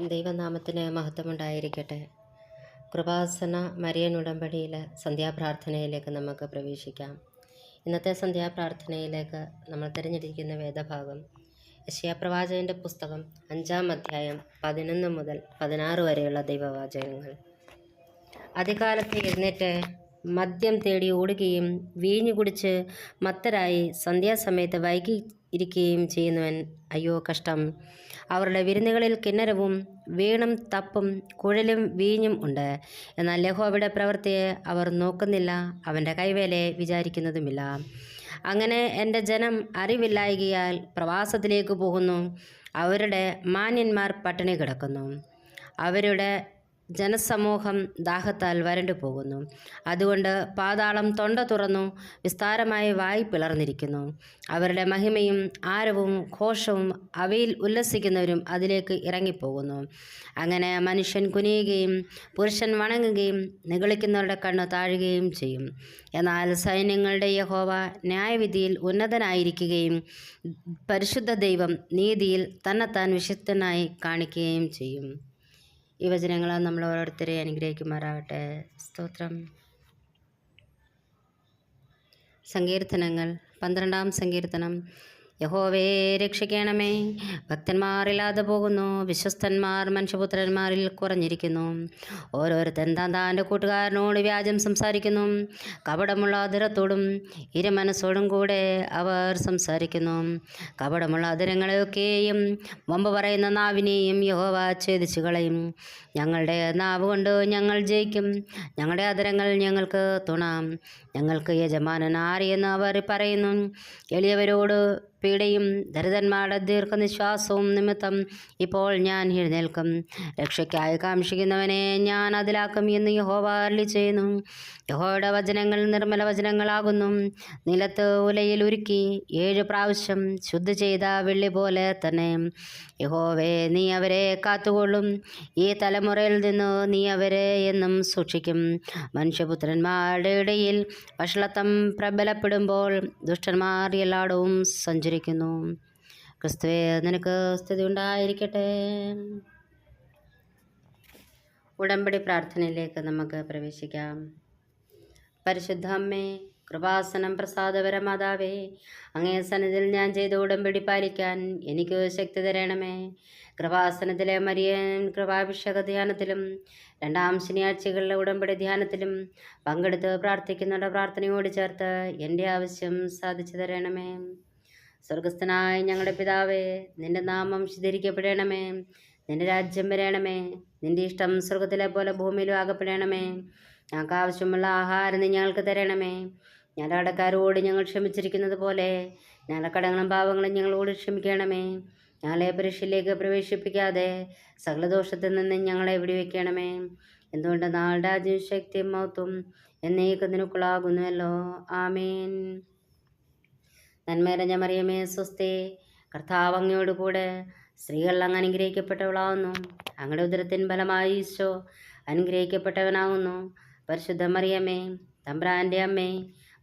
ദൈവനാമത്തിന് മഹത്വമുണ്ടായിരിക്കട്ടെ. കൃപാസന മരിയൻ ഉടമ്പടിയിലെ സന്ധ്യാപ്രാർത്ഥനയിലേക്ക് നമുക്ക് പ്രവേശിക്കാം. ഇന്നത്തെ സന്ധ്യാപ്രാർത്ഥനയിലേക്ക് നമ്മൾ തിരഞ്ഞെടുക്കുന്ന വേദഭാഗം യശയാപ്രവാചകന്റെ പുസ്തകം അഞ്ചാം അധ്യായം പതിനൊന്ന് മുതൽ പതിനാറ് വരെയുള്ള ദൈവവാചകങ്ങൾ. അതികാലത്ത് എഴുന്നേറ്റ് മദ്യം തേടി ഓടുകയും വീഞ്ഞു കുടിച്ച് മത്തരായി സന്ധ്യാസമയത്ത് വൈകി ഇരിക്കുകയും ചെയ്യുന്നവൻ അയ്യോ കഷ്ടം. അവരുടെ വിരുന്നുകളിൽ കിന്നരവും വീണും തപ്പും കുഴലും വീഞ്ഞും ഉണ്ട്. എന്നാൽ ലഹോബയുടെ പ്രവൃത്തിയെ അവർ നോക്കുന്നില്ല അവന്റെ കൈവേലയെ വിചാരിക്കുന്നതുമില്ല. അങ്ങനെ എന്റെ ജനം അറിവില്ലായകിയാൽ പ്രവാസത്തിലേക്ക് പോകുന്നു. അവരുടെ മാന്യന്മാർ പട്ടിണി കിടക്കുന്നു. അവരുടെ ജനസമൂഹം ദാഹത്താൽ വരണ്ടു പോകുന്നു. അതുകൊണ്ട് പാതാളം തൊണ്ട തുറന്നു വിസ്താരമായി വായി പിളർന്നിരിക്കുന്നു. അവരുടെ മഹിമയും ആരവും ഘോഷവും അവയിൽ ഉല്ലസിക്കുന്നവരും അതിലേക്ക് ഇറങ്ങിപ്പോകുന്നു. അങ്ങനെ മനുഷ്യൻ കുനിയുകയും പുരുഷൻ വണങ്ങുകയും നിഗളിക്കുന്നവരുടെ കണ്ണ് താഴുകയും ചെയ്യും. എന്നാൽ സൈന്യങ്ങളുടെ യഹോവ ന്യായവിധിയിൽ ഉന്നതനായിരിക്കുകയും പരിശുദ്ധ ദൈവം നീതിയിൽ തന്നെത്താൻ വിശുദ്ധനായി കാണിക്കുകയും ചെയ്യും. ഈ വചനങ്ങളെ നമ്മൾ ഓരോരുത്തരെ അനുഗ്രഹിക്കുമാറാവട്ടെ സ്തോത്രം. സങ്കീർത്തനങ്ങൾ. പന്ത്രണ്ടാം സങ്കീർത്തനം. യഹോവേ രക്ഷിക്കണമേ. ഭക്തന്മാരില്ലാതെ പോകുന്നു. വിശ്വസ്തന്മാർ മനുഷ്യപുത്രന്മാരിൽ കുറഞ്ഞിരിക്കുന്നു. ഓരോരുത്തൻ താൻ താന്റെ കൂട്ടുകാരനോട് വ്യാജം സംസാരിക്കുന്നു. കപടമുള്ള അതിരത്തോടും ഇരുമനസ്സോടും കൂടെ അവർ സംസാരിക്കുന്നു. കപടമുള്ള അതിരങ്ങളെയൊക്കെയും മുമ്പ് പറയുന്ന നാവിനെയും യഹോവ ഛേദിച്ചു കളയും. ഞങ്ങളുടെ നാവ് കൊണ്ട് ഞങ്ങൾ ജയിക്കും. ഞങ്ങളുടെ അതിരങ്ങൾ ഞങ്ങൾക്ക് തുണാം. ഞങ്ങൾക്ക് യജമാനൻ ആരെയെന്ന് അവർ പറയുന്നു. എളിയവരോട് പീഡയും ദരിദ്രന്മാരുടെ ദീർഘനിശ്വാസവും നിമിത്തം ഇപ്പോൾ ഞാൻ എഴുന്നേൽക്കും. രക്ഷയ്ക്കായി കാംക്ഷിക്കുന്നവനെ ഞാൻ അതിലാക്കും എന്ന് യഹോവ അരുളി ചെയ്യുന്നു. യഹോയുടെ വചനങ്ങൾ നിർമ്മല വചനങ്ങളാകുന്നു. നിലത്ത് ഉലയിൽ ഉരുക്കി ഏഴ് പ്രാവശ്യം ശുദ്ധ ചെയ്ത വെള്ളി പോലെ തന്നെ. യഹോവേ നീ അവരെ കാത്തുകൊള്ളും. ഈ തലമുറയിൽ നിന്ന് നീ അവരെ എന്നും സൂക്ഷിക്കും. മനുഷ്യപുത്രന്മാരുടെ ഇടയിൽ വഷളത്വം പ്രബലപ്പെടുമ്പോൾ ദുഷ്ടന്മാർ എല്ലായിടവും സഞ്ചരിക്കുന്നു ക്രിസ്തുവേ നിനക്ക് സ്ഥിതി ഉണ്ടായിരിക്കട്ടെ. ഉടമ്പടി പ്രാർത്ഥനയിലേക്ക് നമുക്ക് പ്രവേശിക്കാം. പരിശുദ്ധ അമ്മേ കൃപാസനം പ്രസാദപര മാതാവേ അങ്ങേ സന്നിധിയിൽ ഞാൻ ചെയ്ത ഉടമ്പടി പാലിക്കാൻ എനിക്ക് ശക്തി തരണമേ. കൃപാസനത്തിലെ മരിയൻ കൃപാഭിഷേക ധ്യാനത്തിലും രണ്ടാം ശനിയാഴ്ചകളിലെ ഉടമ്പടി ധ്യാനത്തിലും പങ്കെടുത്ത് പ്രാർത്ഥിക്കുന്നവരുടെ പ്രാർത്ഥനയോട് ചേർത്ത് എന്റെ ആവശ്യം സാധിച്ചു തരണമേ. സ്വർഗസ്ഥനായ ഞങ്ങളുടെ പിതാവേ നിന്റെ നാമം ശുദ്ധീകരിക്കപ്പെടണമേ. നിന്റെ രാജ്യം വരണമേ. നിന്റെ ഇഷ്ടം സ്വർഗത്തിലെ പോലെ ഭൂമിയിലും ആകപ്പെടണമേ. ഞങ്ങൾക്ക് ആവശ്യമുള്ള ആഹാരം നീ ഞങ്ങൾക്ക് തരണമേ. ഞങ്ങളുടെ കടക്കാരോട് ഞങ്ങൾ ക്ഷമിച്ചിരിക്കുന്നത് പോലെ ഞങ്ങളുടെ കടങ്ങളും പാവങ്ങളും ഞങ്ങളോട് ക്ഷമിക്കണമേ. ഞങ്ങളെ പരീക്ഷയിലേക്ക് പ്രവേശിപ്പിക്കാതെ സകലദോഷത്തിൽ നിന്ന് ഞങ്ങളെ എവിടെ വയ്ക്കണമേ എന്തുകൊണ്ട് നാളുടെ ശക്തിയും മഹത്വം എന്നേക്ക് നിനക്കുള്ളാകുന്നുവല്ലോ നിറഞ്ഞ മറിയമേ സ്വസ്തേ. കർത്താവ് അങ്ങയോട് കൂടെ സ്ത്രീകൾ അങ്ങ് അനുഗ്രഹിക്കപ്പെട്ടവളാവുന്നു. അങ്ങയുടെ ഉദരത്തിൻ ഫലമായി ഈശോ അനുഗ്രഹിക്കപ്പെട്ടവനാകുന്നു പരിശുദ്ധ മറിയമ്മേ തമ്പ്രാന്റെ അമ്മേ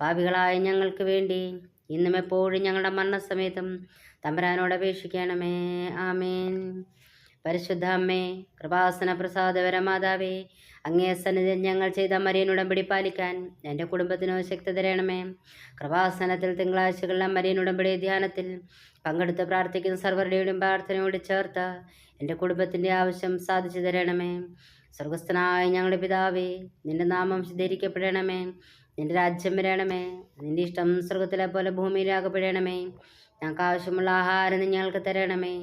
പാപികളായ ഞങ്ങൾക്ക് വേണ്ടി ഇന്നും എപ്പോഴും ഞങ്ങളുടെ മരണസമയത്തും തമ്പ്രാനോട് അപേക്ഷിക്കണമേ. ആമേൻ. പരിശുദ്ധ അമ്മേ കൃപാസന പ്രസാദപര മാതാവേ അങ്ങേ സന്നിധിയിൽ ഞങ്ങൾ ചെയ്ത മരിയൻ ഉടമ്പടി പാലിക്കാൻ എന്റെ കുടുംബത്തിനോ ശക്തി തരണമേ. കൃപാസനത്തിൽ തിങ്കളാഴ്ചകളിലെ മരിയൻ ഉടമ്പടി ധ്യാനത്തിൽ പങ്കെടുത്ത് പ്രാർത്ഥിക്കുന്ന സർവരുടെയും പ്രാർത്ഥനയോട് ചേർത്ത് എന്റെ കുടുംബത്തിന്റെ ആവശ്യം സാധിച്ചു തരണമേ. സ്വർഗസ്ഥനായ ഞങ്ങളുടെ പിതാവേ നിന്റെ നാമം ശുദ്ധീകരിക്കപ്പെടണമേ. നിന്റെ രാജ്യം വരണമേ. നിന്റെ ഇഷ്ടം സ്വർഗത്തിലെ പോലെ ഭൂമിയിലാകപ്പെടണമേ. ഞങ്ങൾക്ക് ആവശ്യമുള്ള ആഹാരം നിങ്ങൾക്ക് തരണമേ.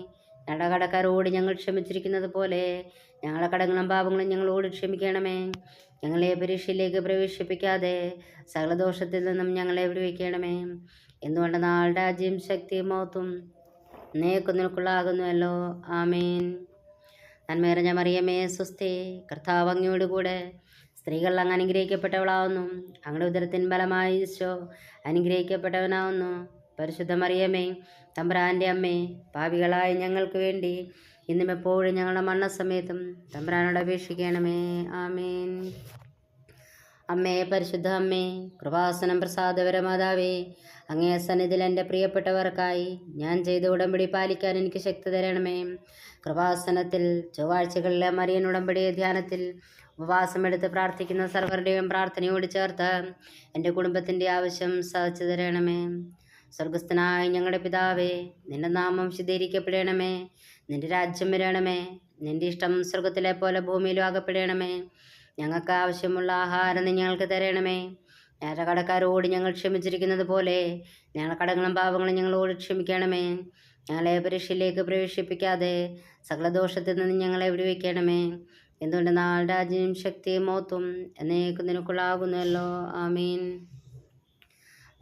ഞങ്ങളുടെ കടക്കാരോട് ഞങ്ങൾ ക്ഷമിച്ചിരിക്കുന്നത് പോലെ ഞങ്ങളുടെ കടങ്ങളും പാപങ്ങളും ഞങ്ങളോട് ക്ഷമിക്കണമേ. ഞങ്ങളെ പരീക്ഷയിലേക്ക് പ്രവേശിപ്പിക്കാതെ സകലദോഷത്തിൽ നിന്നും ഞങ്ങളെ വിടുവിക്കണമേ. എന്തുകൊണ്ട് നാളുടെ രാജ്യം ശക്തിയും മഹത്വം നേക്കുന്നിൽക്കുള്ളാകുന്നുവല്ലോ ആമേൻ. നന്മേറഞ്ഞ മറിയമേ സുസ്ഥി കർത്താവ് അങ്ങയോട് കൂടെ സ്ത്രീകൾ അങ്ങ് അനുഗ്രഹിക്കപ്പെട്ടവളാവുന്നു. അങ്ങയുടെ ഉദരത്തിൻ ബലമായി ഈശോ അനുഗ്രഹിക്കപ്പെട്ടവനാവുന്നു. പരിശുദ്ധ മറിയമേ തമ്പ്രാന്റെ അമ്മേ പാപികളായ ഞങ്ങൾക്ക് വേണ്ടി ഇന്നും എപ്പോഴും ഞങ്ങളുടെ മരണസമയത്തും തമ്പ്രാനോട് അപേക്ഷിക്കണമേ. ആമേൻ. അമ്മേ പരിശുദ്ധ അമ്മേ കൃപാസനം പ്രസാദപര മാതാവേ അങ്ങേ സന്നിധിയിൽ എന്റെ പ്രിയപ്പെട്ടവർക്കായി ഞാൻ ചെയ്ത ഉടമ്പടി പാലിക്കാൻ എനിക്ക് ശക്തി തരണമേ. കൃപാസനത്തിൽ ചൊവ്വാഴ്ചകളിലെ മറിയൻ ഉടമ്പടി ധ്യാനത്തിൽ ഉപവാസമെടുത്ത് പ്രാർത്ഥിക്കുന്ന സർവരുടെയും പ്രാർത്ഥനയോട് ചേർത്ത് എന്റെ കുടുംബത്തിന്റെ ആവശ്യം സാധിച്ചു തരണമേ. സ്വർഗസ്ഥനായ ഞങ്ങളുടെ പിതാവേ നിന്റെ നാമം ശുദ്ധീകരിക്കപ്പെടണമേ. നിന്റെ രാജ്യം വരണമേ. നിന്റെ ഇഷ്ടം സ്വർഗത്തിലെ പോലെ ഭൂമിയിലും ആകപ്പെടണമേ. ഞങ്ങൾക്ക് ആവശ്യമുള്ള ആഹാരം ഞങ്ങൾക്ക് തരണമേ. ഞങ്ങളുടെ കടക്കാരോട് ഞങ്ങൾ ക്ഷമിച്ചിരിക്കുന്നത് പോലെ ഞങ്ങളുടെ കടങ്ങളും പാപങ്ങളും ഞങ്ങളോട് ക്ഷമിക്കണമേ. ഞങ്ങളെ പരീക്ഷയിലേക്ക് പ്രവേശിപ്പിക്കാതെ സകല ദോഷത്തിൽ നിന്ന് ഞങ്ങളെ വിടുവിക്കണമേ. എന്തുകൊണ്ട് നാൾ രാജ്യം ശക്തിയും മോത്തും എന്നേക്കും നിനക്കുള്ളാകുന്നല്ലോ. ആമീൻ.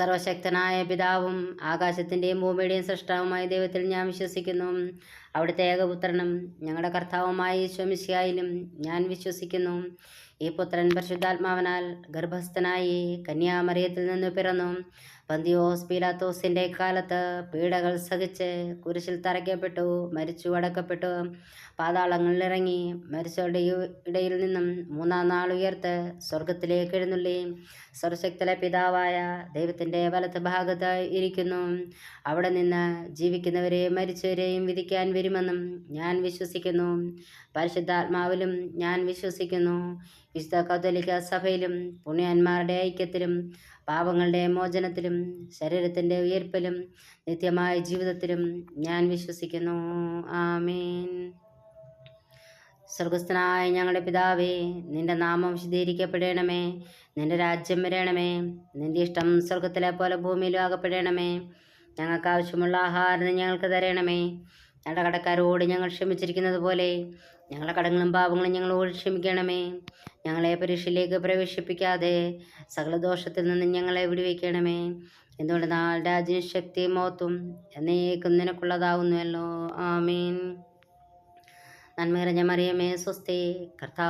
സർവശക്തനായ പിതാവും ആകാശത്തിന്റെയും ഭൂമിയുടെയും സൃഷ്ടാവുമായ ദൈവത്തിൽ ഞാൻ വിശ്വസിക്കുന്നു. അവിടുത്തെ ഏകപുത്രനും ഞങ്ങളുടെ കർത്താവുമായ ഈശ്വമിശിയായാലും ഞാൻ വിശ്വസിക്കുന്നു. ഈ പുത്രൻ പരിശുദ്ധാത്മാവനാൽ ഗർഭസ്ഥനായി കന്യാമറിയത്തിൽ നിന്ന് പിറന്നു. പന്തിയോസ് പീലാത്തോസിന്റെ കാലത്ത് പീഡകൾ സഹിച്ച് കുരിശിൽ തറയ്ക്കപ്പെട്ടു മരിച്ചു അടക്കപ്പെട്ടു പാതാളങ്ങളിലിറങ്ങി മരിച്ചവരുടെ ഇടയിൽ നിന്നും മൂന്നാം നാൾ ഉയർത്ത് സ്വർഗത്തിലേക്ക് എഴുന്നള്ളി. സർവശക്തലെ പിതാവായ ദൈവത്തിന്റെ വലത്ത് ഭാഗത്ത് ഇരിക്കുന്നു. അവിടെ നിന്ന് ജീവിക്കുന്നവരെയും മരിച്ചവരെയും വിധിക്കാൻ വരുമെന്നും ഞാൻ വിശ്വസിക്കുന്നു. പരിശുദ്ധാത്മാവിലും ഞാൻ വിശ്വസിക്കുന്നു. വിശുദ്ധ കത്തോലിക്ക സഭയിലും പുണ്യന്മാരുടെ ഐക്യത്തിലും പാപങ്ങളുടെ മോചനത്തിലും ശരീരത്തിന്റെ ഉയർപ്പിലും നിത്യമായ ജീവിതത്തിലും ഞാൻ വിശ്വസിക്കുന്നു. ആമേൻ. സ്വർഗസ്ഥനായ ഞങ്ങളുടെ പിതാവേ നിന്റെ നാമം വിശദീകരിക്കപ്പെടണമേ നിന്റെ രാജ്യം വരേണമേ. നിന്റെ ഇഷ്ടം സ്വർഗത്തിലെ പോലെ ഭൂമിയിലും ആകപ്പെടണമേ. ഞങ്ങൾക്ക് ആവശ്യമുള്ള ആഹാരം ഞങ്ങൾക്ക് തരണമേ. ഞങ്ങളുടെ കടക്കാരോട് ഞങ്ങൾ ക്ഷമിച്ചിരിക്കുന്നത് പോലെ ഞങ്ങളുടെ കടങ്ങളും പാപങ്ങളും ഞങ്ങളോട് ക്ഷമിക്കണമേ. ഞങ്ങളെ പരീക്ഷയിലേക്ക് പ്രവേശിപ്പിക്കാതെ സകല ദോഷത്തിൽ നിന്ന് ഞങ്ങളെ വിടുവിക്കണമേ. എന്തുകൊണ്ട് നാൾ ശക്തി മോത്തും എന്നേക്കും നിനക്കുള്ളതാവുന്നുവല്ലോ. ആമീൻ. നന്മ നിറഞ്ഞ മറിയമേ സ്വസ്തി കർത്താവ്